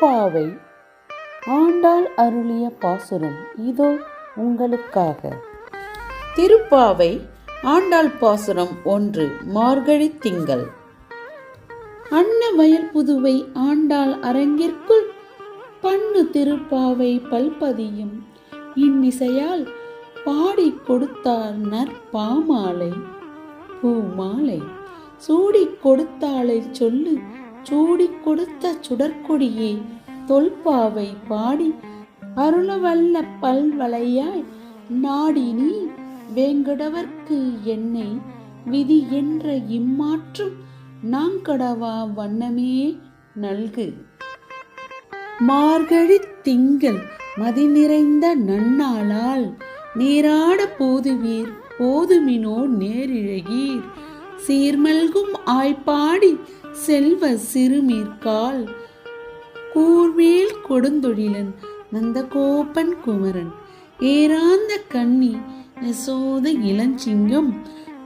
திருப்பாவை ஆண்டாள் அருளிய பாசுரம் இதோ உங்களுக்காக. திருப்பாவை ஆண்டாள் பாசுரம் ஒன்று மார்கழி திங்கள். அன்ன வயல் புதுவை ஆண்டாள் அரங்கிற்குள் பண்ணு திருப்பாவை பல்பதியும். இன்னிசையால் பாடிக் கொடுத்தார் நற்பாமாலை. பூமாலை சூடிக் கொடுத்தாளை சொல்லு சூடிக் கொடுத்த சுடற்கொடியே தொல்பாவை பாடி அருளவல்ல பல்வளையாய் நாடி நீ வேங்கடவர்க்கு என்னை விதி என்ற இம்மாற்றும் நாங்கடவா வண்ணமே நல்கு. மார்கழி திங்கள் மதி நிறைந்த நன்னாளால் நீராட போதுவீர் போதுமினோ நேரிழகீர். சீர்மல்கும் ஆய்ப்பாடி செல்வ சிறுமீர்கால். கூர்வேல் கொடுந்தொழிலன் நந்தகோபன் குமரன். ஏராந்த கண்ணி நெசோத இளஞ்சிங்கம்.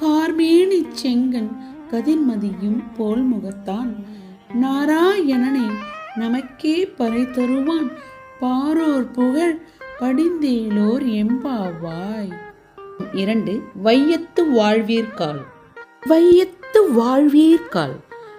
கார்மேனி செங்கன் கதிர்மதியும் போல் முகத்தான். நாராயணனை நமக்கே பறை தருவான் பாரோர் புகழ் படிந்தேலோர் எம்பாவாய். இரண்டு வையத்து வாழ்வீர்கால். வையத்து வாழ்வீர்கால்.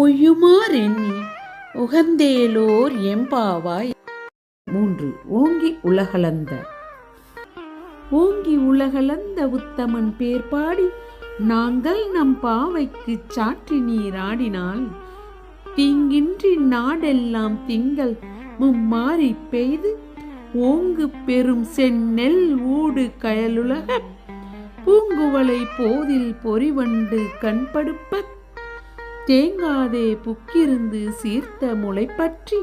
ஒய்யுமாறெண்ணி உகந்தேலோர் எம்பாவாய் மூன்று. ஓங்கி உலகளந்த. ஓங்கி உலகளந்த உத்தமன் பேர் பாடி நாங்கள் நம் பாவைக்கு சாற்றி நீராடினால் தீங்கின்றி நாடெல்லாம் திங்கள் மும்மாறி பெய்து ஓங்கு பெரும் செந்நெல் ஊடு கயலுலக பூங்குவளை போதில் பொறிவண்டு கண்படுப்பத் தேங்காதே புக்கிருந்து சீர்த்த முளை பற்றி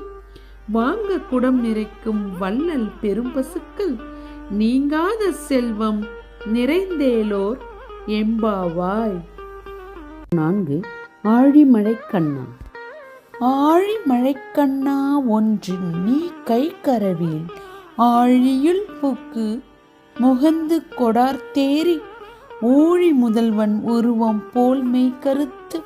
வாங்க குடம் நிறைக்கும் வள்ளல் பெரும்பசுக்கள். நீங்காத செல்வம் நிறைந்தேலோர் எம்பாவாய். நான்கு ஆழிமழைக்கண்ணா ஆழிமழைக்கண்ணா ஒன்று நீ கை கரவேல். ஆழியுள் புக்கு முகந்து கொடார்த்தேரி ஊழி முதல்வன் உருவம் போல் மெய் கருத்து.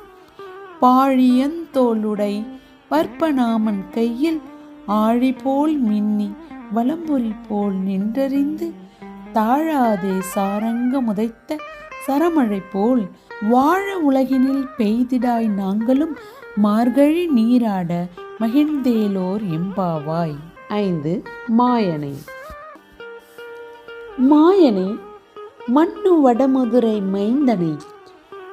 பாழியந்தோளுடை பற்பநாமன் கையில் ஆழி போல் மின்னி வலம்புரி போல் நின்றறிந்து தாழாதே சாரங்க முதைத்த சரமழை போல் வாழ உலகினில் பெய்திடாய் நாங்களும் மார்கழி நீராட மகிழ்ந்தேலோர் எம்பாவாய். ஐந்து மாயனை. மாயனை மண்ணு வடமதுரை மைந்தனை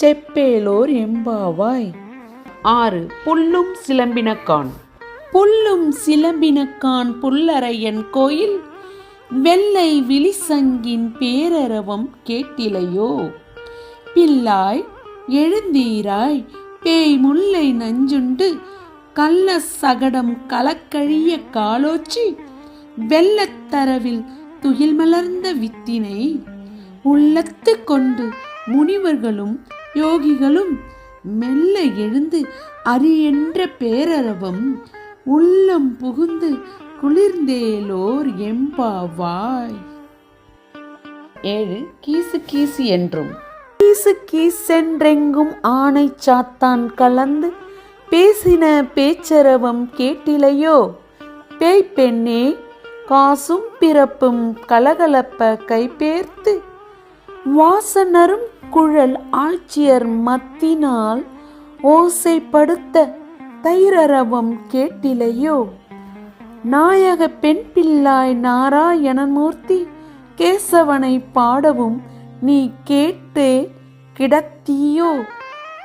செப்பேலோர் எம்பாவாய். ஆறு புல்லும் சிலம்பினக்கான் புல்லும் சிலம்பினக்கான் புல்லறையன் கோயில் வெள்ளை விழிசங்கின் பேரரவம் கேட்டிலையோ? பில்லாய் எழுந்தீராய் பேய் முல்லை நஞ்சுண்டு கள்ள சகடம் கலக்கழிய காலோச்சி வெள்ளத்தரவில் துயில் மலர்ந்த வித்தினை உள்ளத்து கொண்டு முனிவர்களும் யோகிகளும் மெல்ல எழுந்து அரியென்ற பேரரவம் உள்ளம் புகுந்து குளிர்ந்தேலோர் எம்பாவாய். ஏழு கீசு கீசு என்றும். கீசு கீசென்றெங்கும் ஆணை சாத்தான் கலந்து பேசின பேச்சரவம் கேட்டிலையோ? பேய் பெண்ணே காசும் பிறப்பும் கலகலப்ப கைபேர்த்து வாசனரும் குழல் ஆட்சியர் மத்தினால் ஓசைப்படுத்த தைரரவம் கேட்டிலையோ? நாயக பெண் பிள்ளாய் நாராயணமூர்த்தி கேசவனை பாடவும் நீ கேட்டு கிடத்தியோ?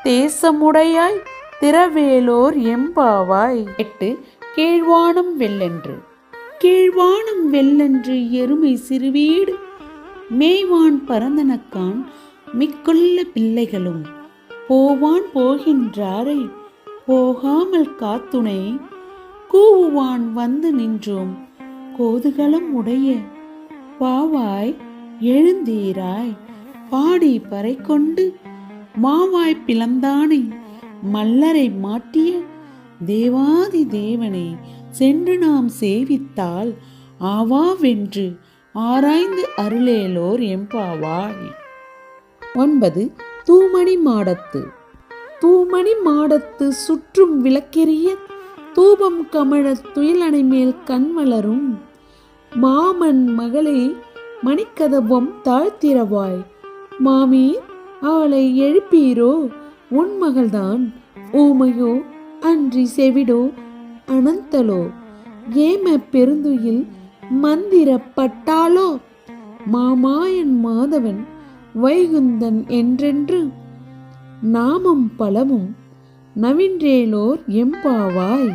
தேசமுடையாய் திரவேலோர் எம்பாவாய்? எட்டு கீழ்வானம் வெள்ளென்று. கீழ்வானம் வெள்ளென்று எருமை சிறுவீடு மேய்வான் பரந்தனக்கான் மிக்குள்ள பிள்ளைகளும் போவான் போகின்றாரை போகாமல் காத்துணை. கூவுவான் வந்து நின்றோம் கோதுகளம் உடைய. பாவாய் எழுந்தீராய் பாடி பறை கொண்டு மாவாய் பிளந்தானை மல்லரை மாட்டிய தேவாதி தேவனை சென்று நாம் சேவித்தால் ஆவாவென்று ஆராய்ந்து அருளேலோர் எம்பாவாய். ஒன்பது தூமணி மாடத்து. தூமணி மாடத்து சுற்றும் விளக்கெரிய தூபம் கமழ துயிலணை மேல் கண் வளரும். மாமன் மகளே மணிக்கதவம் தாழ்த்திரவாய். மாமி அவளை எழுப்பீரோ? உன் மகள்தான். ஊமையோ அன்றி செவிடோ அனந்தலோ. ஏம பெருந்துயில் மந்திரப்பட்டாளோ? மாமாயன் மாதவன் வைகுந்தன் என்றென்று நாமம் பலவும் நவின்றேலோர் எம்பாவாய்.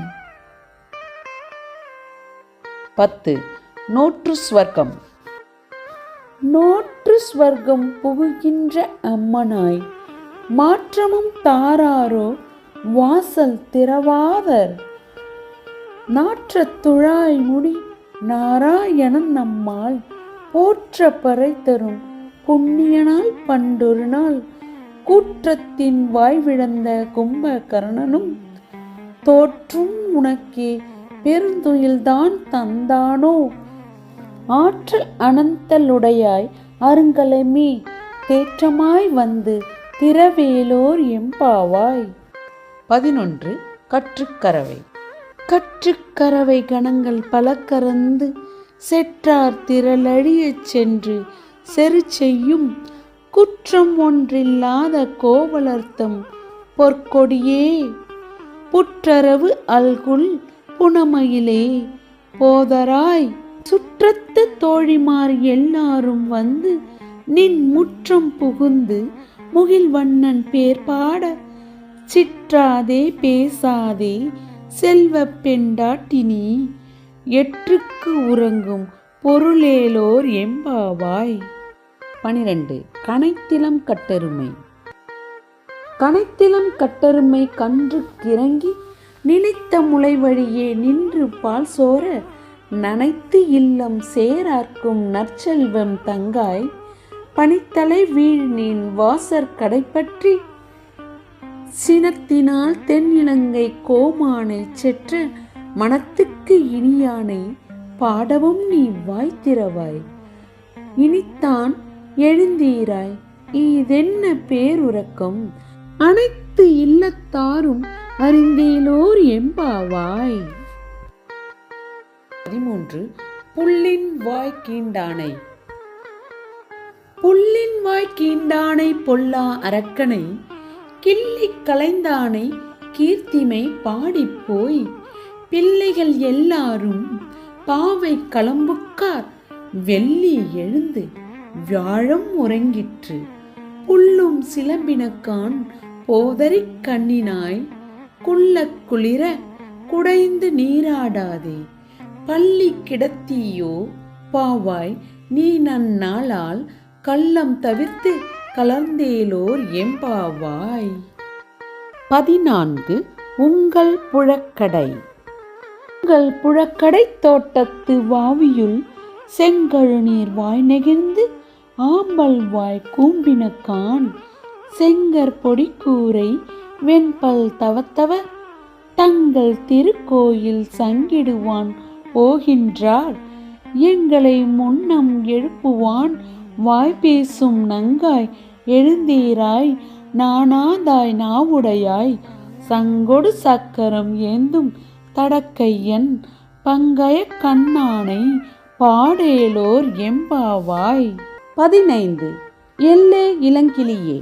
பத்து. நோற்று ஸ்வர்க்கம். நோற்று ஸ்வர்க்கம் புகுகின்ற அம்மனாய் மாற்றமும் தாராரோ வாசல் திறவாதர். நாற்றத் துழாய் முடி நாராயணன் நம்மால் போற்ற பறை தரும் புண்ணியனால் பண்டொரு நாள். கூற்றத்தின் வாய்விழந்த கும்பகர்ணனும் தோற்றும் உனக்கே பெருந்துயில்தான் தந்தானோ? ஆற்றல் அனந்தலுடையாய் அருங்கலமே தேற்றமாய் வந்து திரவேலோர் எம்பாவாய் பதினொன்று கற்றுக்கரவை. கற்றுக்கரவை கணங்கள் பல கறந்து செற்றார் திரளழியச் சென்று செரு செய்யும் குற்றம் ஒன்றில்லாத கோவலர்த்தம் பொற்கொடியே. புற்றரவு அல்குல் புனமையிலே. போதராய் சுற்றத்து தோழிமார் எல்லாரும் வந்து நின் முற்றம் புகுந்து முகில்வண்ணன் பேர் பாட சிற்றாதே பேசாதே. செல்வ பெண்டாட்டினி எற்றுக்கு உறங்கும் பொருளேலோர் எம்பாவாய். பனிரெண்டு கனைத்திலம் கட்டெருமை. கனைத்திலம் கட்டெருமை கன்று கிறங்கி நினைத்த முளை வழியே நின்று பால் சோர நனைத்து இல்லம் சேரார்க்கும் நற்செல்வம் தங்காய். பனித்தலை வீழ் நின் வாசற் கடைப்பற்றி சினத்தினால் தென்னிலங்கை கோமானை செற்ற மனத்துக்கு இனியானை பாடவும் நீ வாய்த்திரவாய் இனித்தான் எழுந்தீராய் இதென்ன பேருறக்கம்? அனைத்து இல்லத்தாரும் அறிந்தேலோர் எம்பாவாய். பதிமூன்று. புல்லின் வாய் கீண்டானை புல்லின் வாய் கீண்டானை பொல்லா அரக்கனை கிள்ளி கலைந்தானை கீர்த்திமை பாடிப்போய் பிள்ளைகள் எல்லாரும் பாவை களம்புக்கார் வெள்ளி எழுந்து வியாழம் உறங்கிற்று. புல்லும் சிலம்பினக்கான் போதறி கண்ணினாய் குள்ள குளிர குடைந்து நீராடாதே பள்ளி கிடத்தியோ பாவாய் நீ நன்னாளால் கள்ளம் தவிர்த்து கலந்தேலோர் எம்பாவாய். பதினான்கு உங்கள் புழக்கடை. உங்கள் புழக்கடை தோட்டத்து வாவியுள் செங்கழுநீர் வாய் நெகிழ்ந்து ஆம்பல் வாய் கூம்பினக்கான். செங்கற் பொடிக்கூரை வெண்பல் தவத்தவ தங்கள் திருக்கோயில் சங்கிடுவான் போகின்றார். எங்களை முன்னம் எழுப்புவான் வாய் பேசும் நங்காய் எழுந்தீராய் நானாதாய் நாவுடையாய். சங்கொடு சக்கரம் ஏந்தும் தடக்கையன் பங்கய கண்ணானை பாடேலோர் எம்பாவாய். பதினைந்து. எல்லே இளங்கிளியே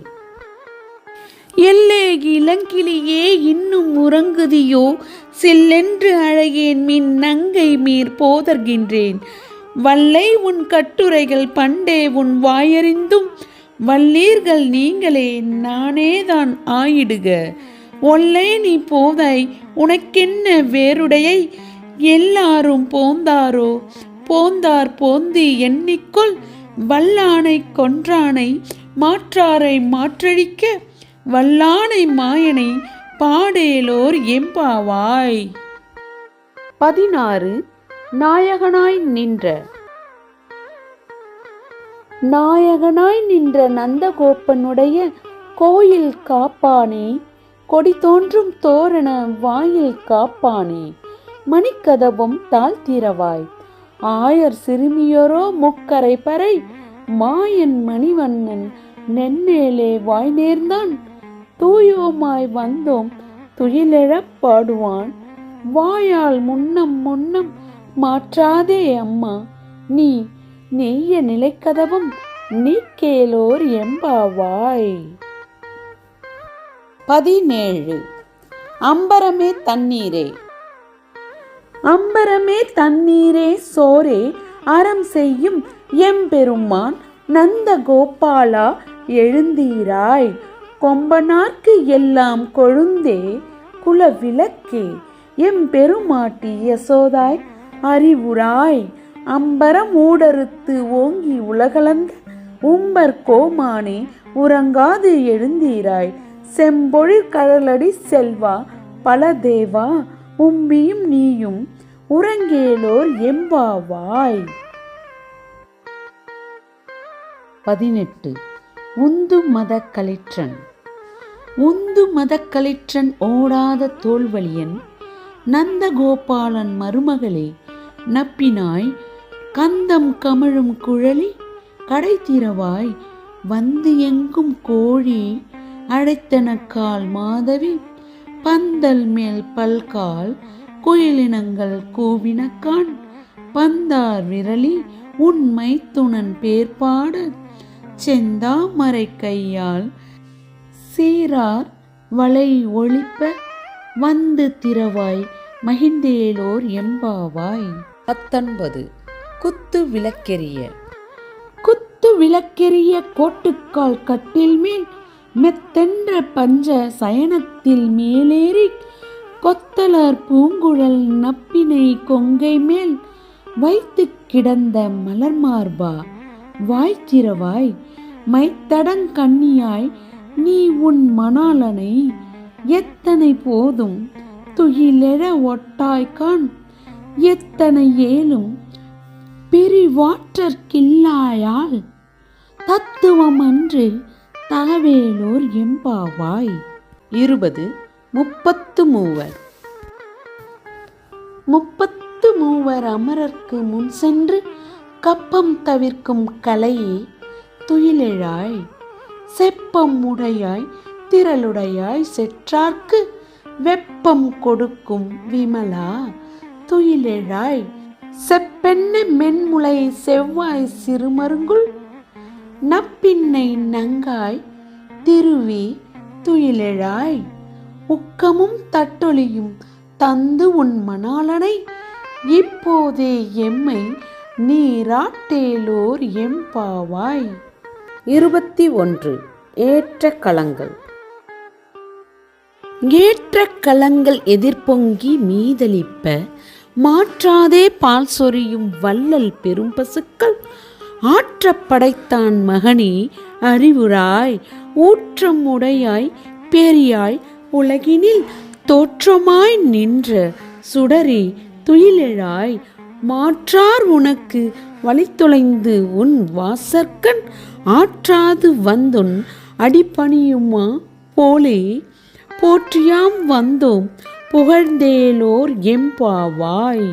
எல்லே இளங்கிளியே இன்னும் உறங்குதியோ? செல்லென்று அழகேன் மின் நங்கை மீர் போதர்கின்றேன் வல்லை உன் கட்டுரைகள் பண்டே உன் வாயறிந்தும் வல்லீர்கள் நீங்களே நானேதான் ஆயிடுக. ஒல்லை நீ போதாய் உனக்கென்ன வேறுடையை எல்லாரும் போந்தாரோ? போந்தார் போந்தி எண்ணிக்கொள் வல்லானை கொன்றானை மாற்றாரை மாற்றழிக்க வல்லானை மாயனை பாடேலோர் எம்பாவாய். பதினாறு நாயகனாய் நின்ற நாயகனாய் நின்ற நந்தகோப்பனுடைய கோயில் காப்பானே. கொடி தோன்றும் தோரண வாயில் காப்பானே. மணிக்கதவும் தாழ்த்திரவாய் ஆயர் சிறுமியரோ முக்கரை பறை. மாயன் மணிவண்ணன் நென்னேலே வாய் நேர்ந்தான். தூயோமாய் வந்தோம் துயிலெழப் பாடுவான். வாயால் முன்னம் முன்னம் மாற்றாதே அம்மா நீ நெய்ய நிலைக்கதவும் நீக்கேலோர் எம்பாவாய். பதினேழு. அம்பரமே தண்ணீரே. அம்பரமே தண்ணீரே சோரே அறம் செய்யும் எம்பெருமான் நந்த கோபாலா எழுந்தீராய். கொம்பனார்க்கு எல்லாம் கொழுந்தே குல விளக்கே எம்பெருமாட்டி யசோதாய் அறிவுராய் அம்பரம் ஊடறுத்து ஓங்கி உலகளந்த உம்பர் கோமானே உறங்காது எழுந்தீராய். செம்பொழில் கடலடி செல்வா பல தேவா உம்பியும் நீயும் உறங்கேலோர் எம்பாவாய். பதினெட்டு. உந்து மத கலிற்றன். உந்து மத கலிற்றன் ஓடாத தோல்வழியன் நந்தகோபாலன் மருமகளே நப்பினாய் கந்தம் கமழும் குழலி கடைத்திரவாய் வந்து எங்கும் கோழி அடைத்தனக்கால் மாதவி பந்தல் மேல் பல்கால் குயிலினங்கள் கூவினக்கான் பந்தார் விரலி உண்மை துணன் பேர்பாட செந்தாமரை கையால் சீரார் வளை ஒழிப்ப வந்து திறவாய் மகிந்தேலோர் எம்பாவாய். பத்தொன்பது. குத்து விளக்கெரிய. குத்து விளக்கெரிய கோட்டுக்கால் கட்டில் மேல் மெத்தென்ற பஞ்ச சயனத்தில் மேலேறி கொத்தலர் பூங்குழல் நப்பினை கொங்கை மேல் வைத்து கிடந்த மலர் மார்பா வாய்த்திரவாய் மைத்தடங் கண்ணியாய் நீ உன் மணாலனை எத்தனை போதும் துயிலெழ ஒட்டாய்கான் எத்தனை ஏலும் பிரிவாற்றற்கில்லாயால் தத்துவம் அன்று தகவேலோர் எம்பாவாய். இருபது முப்பத்து மூவர். முப்பத்து மூவர் அமரர்க்கு முன் சென்று கப்பம் தவிர்க்கும் கலையே துயிலெழாய் செப்பம் உடையாய் திரளுடையாய் செற்றார்க்கு வெப்பம் கொடுக்கும் விமலா துயிலெழாய். செப்பென்ன மென்முளை செவ்வாய் சிறுமருங்குள் நப்பின்னை நங்காய் திருவி துயிலெழாய் உக்கமும் தட்டொலியும் தந்து உன் மணாளனை இப்போதே எம்மை நீராட்டேலோர் எம்பாவாய். இருபத்தி ஒன்று. ஏற்ற களங்கள் ஏற்ற களங்கள் எதிர்பொங்கி மீதளிப்ப மாற்றாதே பால் சொரியும் வள்ளல் பெரும் பசுக்கள். ஆற்ற படைத்தான் மகனே அறிவுராய் ஊற்றம் உடையாய் பெரியாய் உலகினில் தோற்றமாய் நின்ற சுடரே துயிலெழாய் மாற்றார் உனக்கு வழித்தொலைந்து உன் வாசற்கண். ஆற்றாது வந்துன் அடிபணியுமா போலே? போற்றியாம் வந்தோம் புகழ்ந்தேலோர் எம்பாவாய்.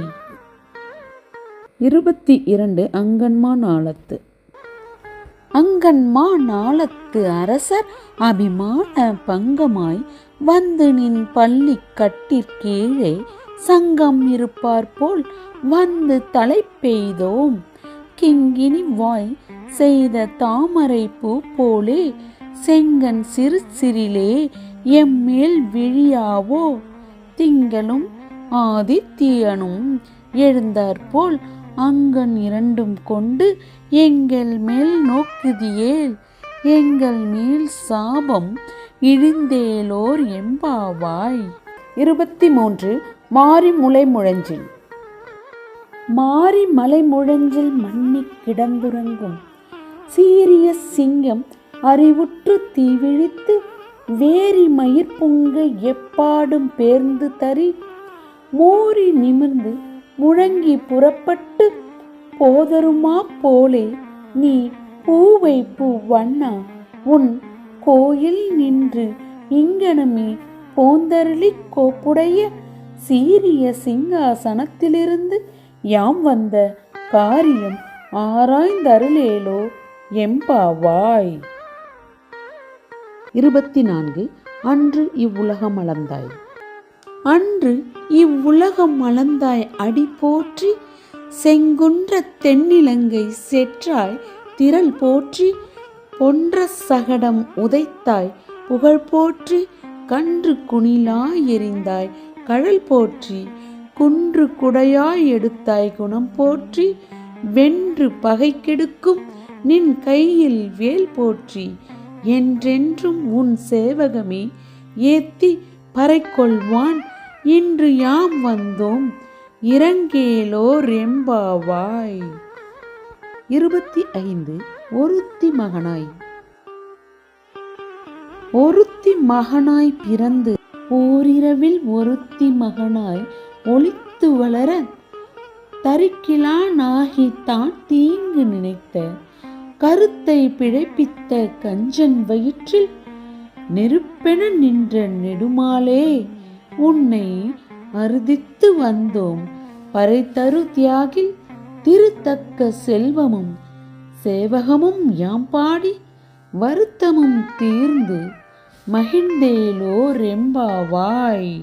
இருபத்தி இரண்டு அங்கன்மா நாளத்து. அங்கன்மா நாளத்து அரசர் அபிமான பங்கமாய் வந்து நின் பள்ளி கட்டிற்கீழே சங்கம் இருப்பார் போல் வந்து தலை பெய்தோம். கிங்கினி வாய் செய்த தாமரை பூ போலே செங்கன் சிறு சிறிலே எம்மேல் விழியாவோ. திங்களும் ஆதித்யனும் எழுந்தாற்போல் அங்கன் இரண்டும் கொண்டு எங்கள் மேல் நோக்குதியேல். எங்கள் மேல் சாபம் இழிந்தேலோர் எம்பாவாய். இருபத்தி மூன்று மாறி முளை முழஞ்சில் மாறி மலை முழஞ்சில் மண்ணி கிடந்துறங்கும். சீரிய சிங்கம் அறிவுற்று தீவிழித்து வேரி மயிர் பொங்க எப்பாடும் பேர்ந்து தறி மோரி நிமிர்ந்து முழங்கி புறப்பட்டு போதருமா போலே நீ பூவை பூ வண்ணா உன் கோயில் நின்று இங்கனமே போந்தருளி கோப்புடைய சீரிய சிங்காசனத்திலிருந்து யாம் வந்த காரியம் ஆராய்ந்தருளேலோ எம்பாவாய் இருபத்தி நான்கு அன்று இவ்வுலகம் அளந்தாய். அன்று இவ்வுலகம் அளந்தாய் அடி போற்றி செங்குன்ற தென்னிலங்கை செற்றாய் திரள் போற்றி பொன்ற சகடம் உதைத்தாய் புகழ் போற்றி கன்று குணிலாய் எறிந்தாய் கழல் போற்றி குன்று குடையாய் எடுத்தாய் குணம் போற்றி வென்று பகை கெடுக்கும் நின் கையில் வேல் போற்றி என்றென்றும் உன் சேவகமே ஏத்தி பறைக்கொள்வான். இன்று யாம் வந்தோம் இறங்கேலோ ரெம்பாவாய் இருபத்தி ஐந்து ஒருத்தி மகனாய். ஒருத்தி மகனாய் பிறந்து ஓரிரவில் ஒருத்தி மகனாய் ஒளித்து வளர தரிக்கிலானாகி தான் தீங்கு நினைத்த. கருத்தை பிழைப்பித்த கஞ்சன் வயிற்றில் நெருப்பென நின்ற நெடுமாலே உன்னை அறுதித்து வந்தோம். பறைத்தரு தியாகில் திருத்தக்க செல்வமும் சேவகமும் யாம் பாடி வருத்தமும் தீர்ந்து மகிழ்ந்தேலோ ரெம்பாவாய்